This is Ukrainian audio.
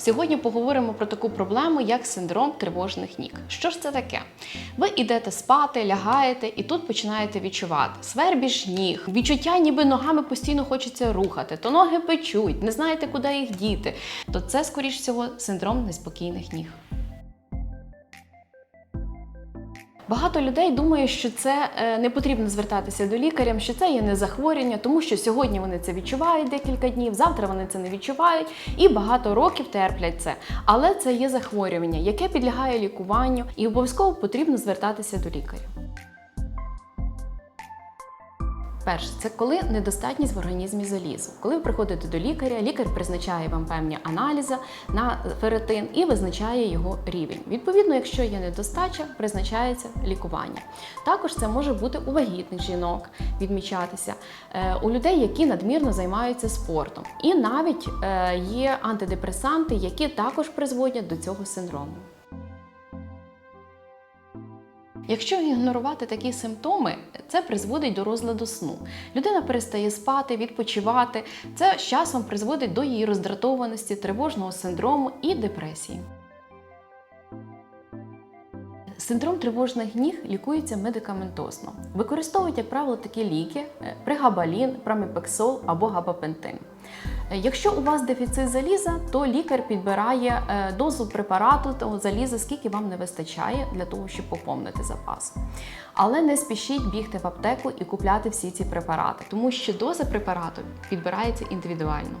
Сьогодні поговоримо про таку проблему, як синдром тривожних ніг. Що ж це таке? Ви йдете спати, лягаєте і тут починаєте відчувати свербіж ніг, відчуття, ніби ногами постійно хочеться рухати, то ноги печуть, не знаєте, куди їх діти. То це, скоріш всього, синдром неспокійних ніг. Багато людей думає, що це е, не потрібно звертатися до лікаря, що це є не захворювання, тому що сьогодні вони це відчувають декілька днів, завтра вони це не відчувають і багато років терплять це. Але це є захворювання, яке підлягає лікуванню, і обов'язково потрібно звертатися до лікаря. Перше, це коли недостатність в організмі залізу. Коли ви приходите до лікаря, лікар призначає вам певні аналізи на феретин і визначає його рівень. Відповідно, якщо є недостача, призначається лікування. Також це може бути у вагітних жінок відмічатися, е, у людей, які надмірно займаються спортом. І навіть е, є антидепресанти, які також призводять до цього синдрому. Якщо ігнорувати такі симптоми, це призводить до розладу сну. Людина перестає спати, відпочивати. Це з часом призводить до її роздратованості, тривожного синдрому і депресії. Синдром тривожних ніг лікується медикаментосно. Використовують, як правило, такі ліки: е, пригабалін, праміпексол або габапентин. Якщо у вас дефіцит заліза, то лікар підбирає е, дозу препарату того заліза, скільки вам не вистачає для того, щоб поповнити запас. Але не спішіть бігти в аптеку і купляти всі ці препарати, тому що доза препарату підбирається індивідуально.